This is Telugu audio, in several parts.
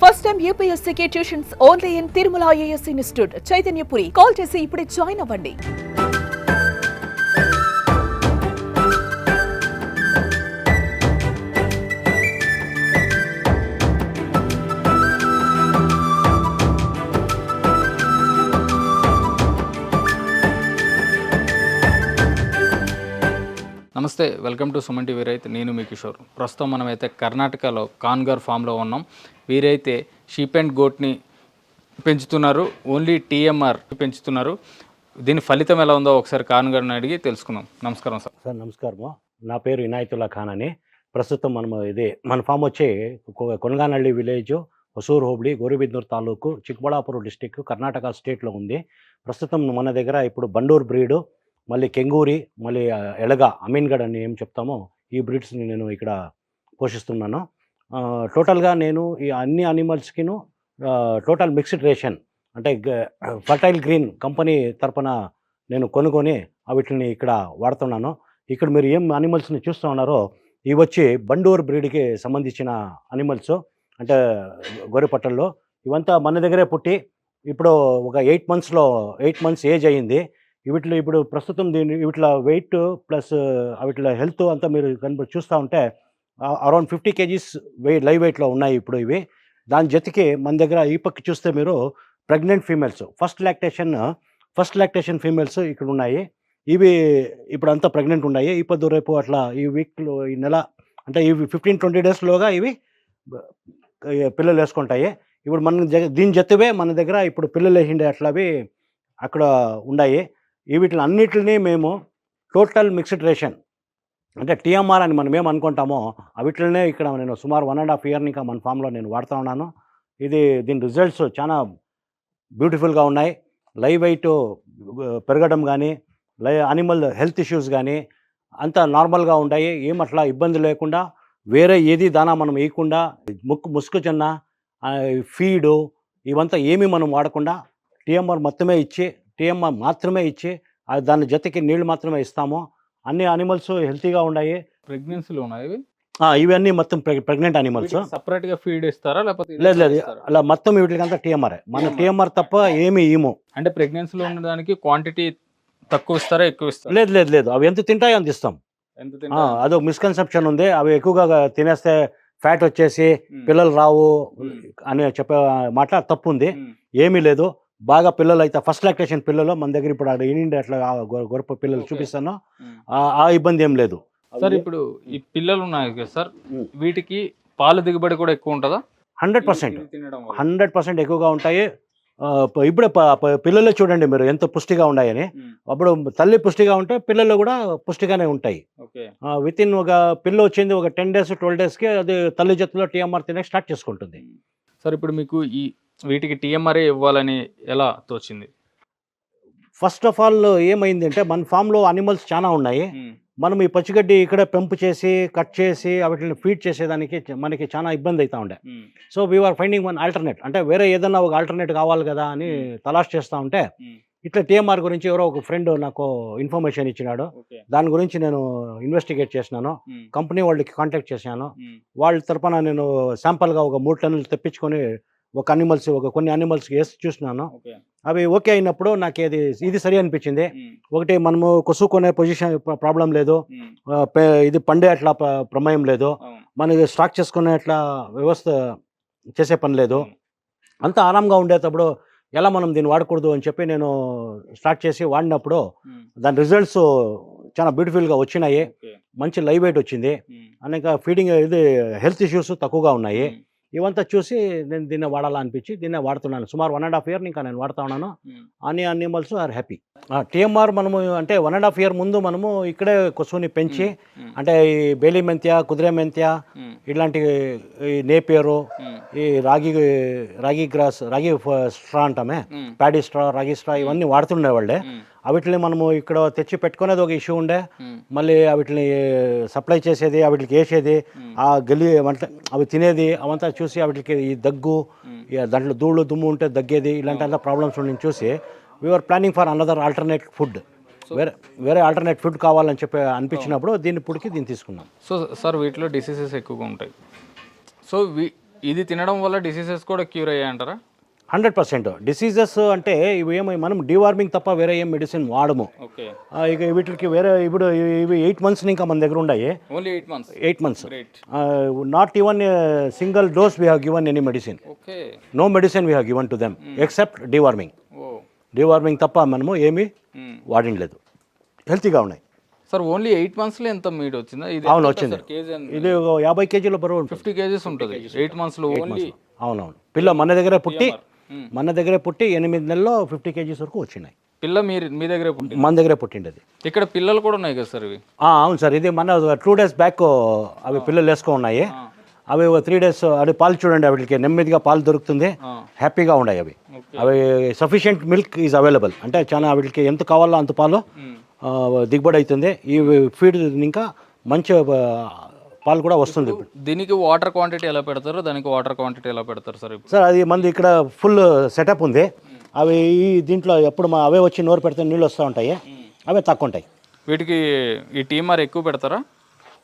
First time యూపీఎస్సీకి tuitions only in Tirumala IAS institute Chaitanyapuri call చేసి ఇప్పుడే జాయిన్ అవ్వండి. నమస్తే వెల్కమ్ టు సుమన్ టీవీ రైత్. నేను మీ కిషోర్. ప్రస్తుతం మనమైతే కర్ణాటకలో కాన్గర్ ఫామ్లో ఉన్నాం. వీరైతే షీప్ అండ్ గోట్ని పెంచుతున్నారు. ఓన్లీ టీఎంఆర్ పెంచుతున్నారు. దీని ఫలితం ఎలా ఉందో ఒకసారి ఖాన్ గారిని అడిగి తెలుసుకుందాం. నమస్కారం సార్. సార్ నమస్కారము నా పేరు వినాయతుల్లా ఖాన్ అని. ప్రస్తుతం మనము ఇది మన ఫామ్ వచ్చి కొనగానల్లి విలేజ్ హొసూరు హోబ్లి గోరుబిద్నూర్ తాలూకు చిక్బడాపురం డిస్టిక్ కర్ణాటక స్టేట్లో ఉంది. ప్రస్తుతం మన దగ్గర ఇప్పుడు బండూరు బ్రీడు మళ్ళీ కెంగూరి మళ్ళీ ఎలగ అమీన్గఢ్ అని ఏం చెప్తామో ఈ బ్రీడ్స్ని నేను ఇక్కడ పోషిస్తున్నాను. టోటల్గా నేను ఈ అన్ని అనిమల్స్కిను టోటల్ మిక్స్డ్ రేషన్ అంటే ఫర్టైల్ గ్రీన్ కంపెనీ తరపున నేను కొనుక్కొని వీటిని ఇక్కడ వాడుతున్నాను. ఇక్కడ మీరు ఏం అనిమల్స్ని చూస్తూ ఉన్నారో ఇవి వచ్చి బండూర్ బ్రీడ్కి సంబంధించిన అనిమల్స్ అంటే గొర్రెపట్టల్లో ఇవంతా మన దగ్గరే పుట్టి ఇప్పుడు ఒక ఎయిట్ మంత్స్లో ఎయిట్ మంత్స్ ఏజ్ అయ్యింది వీటిలో ఇప్పుడు ప్రస్తుతం దీని వీటిలో వెయిట్ ప్లస్ వీటిలో హెల్త్ అంతా మీరు కనుక చూస్తూ ఉంటే around fifty kgs weight live వెయిట్లో ఉన్నాయి ఇప్పుడు ఇవి. దాని జతికి మన దగ్గర ఈ పక్క చూస్తే మీరు pregnant females first lactation first lactation females ఇక్కడ ఉన్నాయి. ఇవి ఇప్పుడు అంతా ప్రెగ్నెంట్ ఉన్నాయి. ఈ పొద్దు రేపు అట్లా ఈ వీక్లో ఈ నెల అంటే ఇవి ఫిఫ్టీన్ ట్వంటీ డేస్లోగా ఇవి పిల్లలు వేసుకుంటాయి. ఇప్పుడు మన దీని జతివే మన దగ్గర ఇప్పుడు పిల్లలు వేసిండే అట్లావి అక్కడ ఉన్నాయి. ఈ వీటిని అన్నిటిని మేము టోటల్ మిక్స్డ్ రేషన్ అంటే టీఎంఆర్ అని మనం ఏం అనుకుంటామో ఆ ఇక్కడ నేను సుమారు వన్ అండ్ హాఫ్ ఇయర్ ఇంకా మన ఫామ్లో నేను వాడుతూ ఉన్నాను. ఇది దీని రిజల్ట్స్ చాలా బ్యూటిఫుల్గా ఉన్నాయి. లైవ్ వెయిట్ పెరగడం కానీ లై అనిమల్ హెల్త్ ఇష్యూస్ కానీ అంతా నార్మల్గా ఉంటాయి ఏం అట్లా ఇబ్బంది లేకుండా వేరే ఏది దానా మనం వేయకుండా ముక్కు ముసుగు చిన్న ఫీడు ఇవంతా ఏమీ మనం వాడకుండా టీఎంఆర్ మొత్తమే ఇచ్చి టీఎంఆర్ మాత్రమే ఇచ్చి దాని జతకి నీళ్ళు మాత్రమే ఇస్తాము. అన్ని అనిమల్స్ హెల్తీగా ఉన్నాయి ప్రెగ్నెన్సీలో ఉన్నాయి ఇవన్నీ మొత్తం ప్రెగ్నెంట్ అనిమల్స్ సపరేట్గా ఫీడ్ ఇస్తారా లేకపోతే లేదు లేదు? అలా మొత్తం వీటికంతా టీఎంఆర్ మన. టీఎంఆర్ తప్ప ఏమి ఇము అంటే ప్రెగ్నెన్సీలో ఉండడానికి క్వాంటిటీ తక్కువ ఇస్తారా ఎక్కువ ఇస్తారా లేదు లేదు లేదు అవి ఎంత తింటాయో అంత ఇస్తాం? అదొక మిస్కన్సెప్షన్ ఉంది అవి ఎక్కువగా తినేస్తే ఫ్యాట్ వచ్చేసి. పిల్లలు రావు. అని చెప్పే మాట తప్పు ఉంది. ఏమీ లేదు బాగా పిల్లలు అయితే ఫస్ట్ లాక్టేషన్ పిల్లలు మన దగ్గర ఇప్పుడు అక్కడ ఇండి అట్లా ఆ గొ- గొర్రె పిల్లలు. చూపిస్తాను. ఆ- ఇబ్బంది ఏం లేదు. సార్ ఇప్పుడు ఈ పిల్లలు ఉన్నాయి కదా సార్. వీటికి పాల దిగుబడి కూడా ఎక్కువ ఉంటుందా? Hundred percent? హండ్రెడ్ పర్సెంట్ ఎక్కువగా ఉంటాయి. ఇప్పుడే పిల్లలే చూడండి మీరు ఎంత పుష్టిగా ఉన్నాయని. అప్పుడు తల్లి పుష్టిగా ఉంటే పిల్లలు కూడా పుష్టిగానే ఉంటాయి. విత్ ఇన్ ఒక పిల్ల వచ్చింది ఒక టెన్ డేస్ ట్వెల్వ్ డేస్కి అది తల్లి జట్టులో టీఎంఆర్ తినే స్టార్ట్ చేసుకుంటుంది. సార్ ఇప్పుడు మీకు ఈ వీటికి టీఎంఆర్ఏ ఇవ్వాలని ఎలా తోచింది? ఫస్ట్ ఆఫ్ ఆల్ ఏమైంది అంటే మన ఫామ్లో అనిమల్స్ చాలా ఉన్నాయి. మనం ఈ పచ్చిగడ్డి ఇక్కడ పెంపు చేసి కట్ చేసి వాటిని ఫీడ్ చేసేదానికి మనకి చాలా ఇబ్బంది అవుతా ఉండే. So we are finding one alternate అంటే వేరే ఏదైనా ఒక ఆల్టర్నేట్ కావాలి కదా అని. తలాష్ చేస్తూ ఉంటే. ఇట్లా టీఎంఆర్ గురించి ఎవరో ఒక ఫ్రెండ్ నాకు ఇన్ఫర్మేషన్ ఇచ్చినాడు. దాని గురించి నేను ఇన్వెస్టిగేట్ చేసినాను. కంపెనీ వాళ్ళకి కాంటాక్ట్ చేశాను. వాళ్ళ తరపున నేను శాంపుల్గా ఒక మూడు టన్నులు తెప్పించుకొని ఒక అనిమల్స్ ఒక కొన్ని అనిమల్స్కి వేసి చూసినాను. అవి ఓకే అయినప్పుడు నాకు ఇది ఇది సరి అనిపించింది. ఒకటి మనము కొసుకునే పొజిషన్ ప్రాబ్లం లేదు. ఇది పండే అట్లా ప్రమేయం లేదు. మనకి స్టాక్ చేసుకునే అట్లా వ్యవస్థ చేసే పని లేదు. అంతా ఆరాంగా ఉండేటప్పుడు ఎలా మనం దీన్ని వాడకూడదు అని చెప్పి నేను స్టార్ట్ చేసి వాడినప్పుడు దాని రిజల్ట్స్ చాలా బ్యూటిఫుల్గా వచ్చినాయి. మంచి లైవ్ వెయిట్ వచ్చింది. అనేక ఫీడింగ్ ఇది హెల్త్ ఇష్యూస్ తక్కువగా ఉన్నాయి. ఇవంతా చూసి నేను దీన్ని వాడాలా అనిపించి దీన్నే వాడుతున్నాను. సుమారు వన్ అండ్ హాఫ్ ఇయర్ ఇంకా నేను వాడుతా ఉన్నాను. అన్ని అనిమల్స్ ఆర్ హ్యాపీ టీఎంఆర్ మనము అంటే వన్ అండ్ హాఫ్ ఇయర్ ముందు మనము ఇక్కడే కొసుని పెంచి అంటే ఈ బేలి మెంత్య కుదిరే మెంత్య ఇలాంటి ఈ నేపియరు ఈ రాగి రాగి గ్రాస్ రాగి స్ట్రా అంటామే. ప్యాడీ స్ట్రా రాగి స్ట్రా ఇవన్నీ వాడుతుండే వాళ్ళే వీటిని మనము ఇక్కడ తెచ్చి పెట్టుకునేది ఒక ఇష్యూ ఉండే. మళ్ళీ వీటిని సప్లై చేసేది వీటికి వేసేది ఆ గలి వంట అవి తినేది అవంతా చూసి వీటికి ఈ దగ్గు దాంట్లో ధూళి దుమ్ము ఉంటే దగ్గేది ఇలాంటి అంతా ప్రాబ్లమ్స్ ఉండి చూసి we are planning for another alternate food వేరే వేరే ఆల్టర్నేట్ ఫుడ్ కావాలని చెప్పి అనిపించినప్పుడు దీన్ని పుడికి దీన్ని తీసుకున్నాం. సో సార్ వీటిలో డిసీజెస్ ఎక్కువగా ఉంటాయి. సో వీ ఇది తినడం వల్ల డిసీజెస్ కూడా క్యూర్ అయ్యాయంటారా? Hundred percent. డిసీజెస్ అంటే ఇవి ఏమో మనం డివార్మింగ్ తప్ప వేరే ఏం మెడిసిన్ వాడము. ఇక వీటికి వేరే ఇప్పుడు ఇవి ఎయిట్ మంత్స్ ఇంకా మన దగ్గర ఉన్నాయి only eight months eight months not even single dose we have given any medicine no medicine we have given to them except deworming deworming తప్ప మనము ఏమీ వాడిండలేదు. హెల్తీగా ఉన్నాయి. సార్ ఓన్లీ ఎయిట్ మంత్స్లో ఎంత మీట్ వచ్చిందా? ఇది అవును వచ్చింది. ఇది యాభై కేజీల బరువు ఫిఫ్టీ కేజీస్ ఉంటుంది. ఎయిట్ మంత్స్లో ఓన్లీ అవునవును. పిల్ల మన దగ్గరే పుట్టి మన దగ్గరే పుట్టి ఎనిమిది నెలల్లో ఫిఫ్టీ కేజీస్ వరకు వచ్చినాయి. పిల్ల మీరు మీ దగ్గరే మన దగ్గరే పుట్టిండేది. ఇక్కడ పిల్లలు కూడా ఉన్నాయి కదా సార్ ఇవి? అవును సార్. ఇది మన టూ డేస్ బ్యాక్ అవి పిల్లలు వేసుకో ఉన్నాయి. అవి త్రీ డేస్ అది పాలు చూడండి వాటికి. నెమ్మదిగా పాలు దొరుకుతుంది. హ్యాపీగా ఉన్నాయి అవి. అవి సఫిషియెంట్ మిల్క్ ఈజ్ అవైలబుల్ అంటే చాలా వీటికి ఎంత కావాలో అంత పాలు దిగుబడి అవుతుంది. ఈ ఫీడ్ ఇంకా మంచి పాలు కూడా వస్తుంది దీనికి వాటర్ క్వాంటిటీ ఎలా పెడతారు? దానికి వాటర్ క్వాంటిటీ ఎలా పెడతారు సార్ సార్ అది మంది ఇక్కడ ఫుల్ సెటప్ ఉంది. అవి ఈ దీంట్లో ఎప్పుడు మా అవే వచ్చి నోరు పెడితే నీళ్ళు వస్తూ ఉంటాయి. అవే తక్కువ ఉంటాయి వీటికి ఈ టీమర్ ఎక్కువ పెడతారా?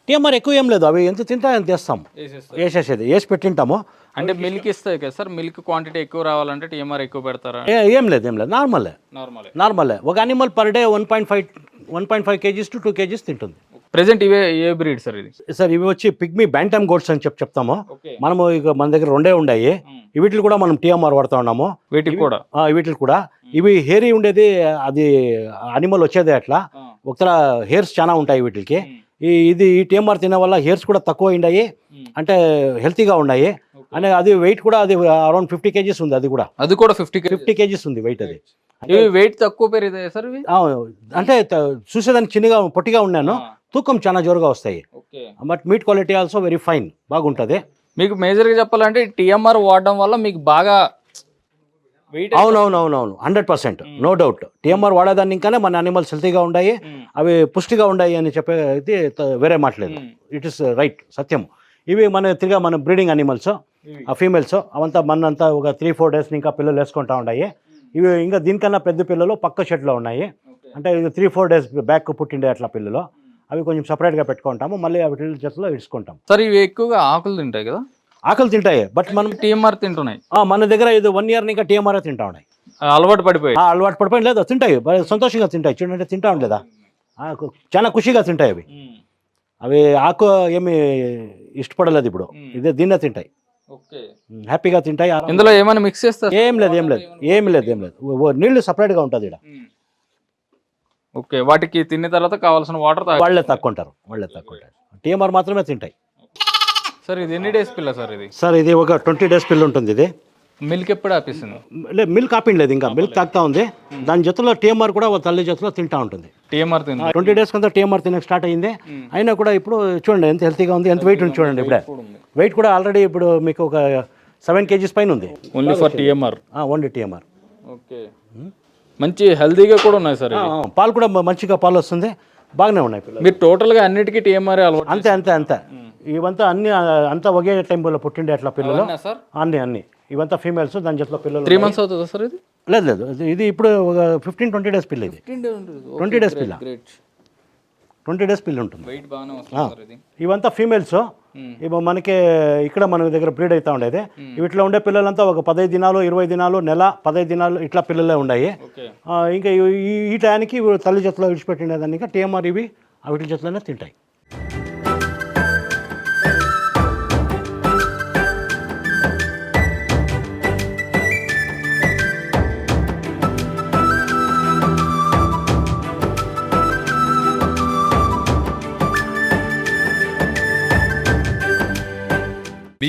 టీఎంఆర్ ఎక్కువ ఏం లేదు. అవి ఎంత అంత తెస్తాం వేసేస్తారు? వేసేసేది. వేసి పెట్టింటాము. అంటే మిల్క్ ఇస్తాయి కదా సార్ మిల్క్ క్వాంటిటీ ఎక్కువ రావాలంటే టీఎంఆర్ ఎక్కువ పెడతారా? ఏ- ఏం లేదు ఏం లేదు. నార్మలే నార్మల్ నార్మలే ఒక animal per day one point five one point five kgs to two kgs తింటుంది. ప్రెసెంట్ ఇవే ఏ బ్రీడ్ సార్ ఇది. సార్ ఇవి వచ్చి పిగ్మీ బ్యాంటమ్ గోడ్స్ అని చెప్పి చెప్తాము. మనము ఇక మన దగ్గర రెండే ఉన్నాయి వీటిని కూడా మనం టీఎంఆర్ వాడుతూ ఉన్నాము. వీటికి కూడా? ఆ, వీటిని కూడా. ఇవి హెయిర్ ఉండేది అది అనిమల్ వచ్చేది అట్లా. ఒకతర హెయిర్స్ చాలా ఉంటాయి వీటికి. ఈ ఇది ఈ టీఎంఆర్ తినే వల్ల హెయిర్స్ కూడా తక్కువ ఉన్నాయి అంటే హెల్తీగా ఉన్నాయి. అనే అది వెయిట్ కూడా అది అరౌండ్ ఫిఫ్టీ కేజీస్ ఉంది అది కూడా. అది కూడా ఫిఫ్టీ ఫిఫ్టీ కేజీస్ ఉంది వెయిట్ అది. వెయిట్ తక్కువ పెరిగితే సార్ అంటే చూసేదానికి చిన్నగా పొట్టిగా ఉన్నాను. తూకం చాలా జోరుగా వస్తాయి. But meat quality also very fine బాగుంటుంది. మీకు మేజర్గా చెప్పాలంటే టీఎంఆర్ వాడడం వల్ల మీకు బాగా అవునవునవునవును. Hundred percent. No doubt TMR వాడేదాన్ని ఇంకానే మన అనిమల్స్ హెల్తీగా ఉన్నాయి అవి పుష్టిగా ఉన్నాయి అని చెప్పేది వేరే మాట్లేదు ఇట్ ఇస్ రైట్ సత్యం. ఇవి మన తిరిగా మన బ్రీడింగ్ అనిమల్స్ ఆ ఫీమేల్స్ అవంతా మనంతా ఒక త్రీ ఫోర్ డేస్ ఇంకా పిల్లలు వేసుకుంటా ఉన్నాయి ఇవి ఇంకా దీనికన్నా పెద్ద పిల్లలు పక్క షెడ్లో ఉన్నాయి. అంటే త్రీ ఫోర్ డేస్ బ్యాక్ పుట్టిండే అట్లా పిల్లలు. అవి కొంచెం సపరేట్గా పెట్టుకుంటాము. మళ్ళీ అవి చేతిలో ఇడుచుకుంటాం సార్ ఇవి ఎక్కువగా ఆకులు తింటాయి కదా? ఆకలి తింటాయి. బట్ మనం టీఎంఆర్ తింటున్నాయి. మన దగ్గర ఇది వన్ ఇయర్ ఇంకా టీఎంఆర్ తింటా ఉన్నాయి. అలవాటు పడిపోయి ఆ, అలవాటు పడిపోయి లేదా తింటాయి. సంతోషంగా తింటాయి. చూడండి తింటా ఉండలేదా? చాలా ఖుషిగా తింటాయి అవి. అవి ఆకు ఏమి ఇష్టపడలేదు ఇప్పుడు. ఇదే దీన్నే తింటాయి. ఉమ్, హ్యాపీగా తింటాయి. ఇందులో ఏమైనా మిక్స్ చేస్తారు? ఏం లేదు ఏం లేదు. ఏం లేదు ఏం లేదు. నీళ్ళు సపరేట్గా ఉంటుంది ఇక్కడ ఓకే వాటికి తిన్న తర్వాత కావాల్సిన వాటర్ తాగి వాళ్ళే తక్కువ వాళ్ళే తక్కువ టీఎంఆర్ మాత్రమే తింటాయి. సార్ ఇది ఎన్ని డేస్ పిల్ల సార్ ఇది? సార్ ఇది ఒక ట్వంటీ డేస్ పిల్ల ఉంటుంది ఇది. మిల్క్ ఎప్పుడు ఆపేసింది? లే మిల్క్ ఆపిండలేదు ఇంకా మిల్క్ తాగుతా ఉంది. దాని జతలో టీఎంఆర్ కూడా తల్లి జతలో తింటా ఉంటుంది. టీఎంఆర్ తింది. ట్వంటీ డేస్ కింద టీఎంఆర్ తినక స్టార్ట్ అయింది అయినా కూడా ఇప్పుడు చూడండి ఎంత హెల్తీగా ఉంది ఎంత వెయిట్ ఉంది చూడండి ఇప్పుడే. వెయిట్ కూడా ఆల్రెడీ ఇప్పుడు మీకు ఒక సెవెన్ కేజీస్ పైన ఉంది. Only for TMR only TMR okay మంచి హెల్తీగా కూడా ఉన్నాయి సార్. పాలు కూడా మంచిగా పాలు వస్తుంది. బాగానే ఉన్నాయి పిల్లలు. మీరు టోటల్గా అన్నిటికీ టీఎంఆర్ అలవాటు అంతే అంతే అంతే. ఇవంతా అన్ని అంతా ఒకే టైంలో పుట్టిండే అట్లా పిల్లలు. అన్ని అన్ని. ఇవంతా ఫీమేల్స్ దాని జతలో పిల్లలు త్రీ మంత్స్ అవుతుందా సార్ ఇది? లేదు లేదు. ఇది- ఇప్పుడు ఒక ఫిఫ్టీన్ ట్వంటీ డేస్ పిల్ల ఇది. ట్వంటీ డేస్ పిల్ల. గ్రేట్ ట్వంటీ డేస్ పిల్ల ఉంటుంది. ఇవంతా ఫీమేల్స్. ఇప్పుడు మనకి ఇక్కడ మన దగ్గర బ్రీడ్ అవుతా ఉండేది. వీటిలో ఉండే పిల్లలంతా ఒక పదహైదు దినాలు ఇరవై దినాలు నెల పదహైదు దినాలు ఇట్లా పిల్లలే ఉన్నాయి ఇంకా ఈ- టయానికి ఇవి తల్లి జతలో విడిచిపెట్టినదాన్ని ఇంకా టీఎంఆర్ ఇవి ఆ వీటి జతలోనే తింటాయి.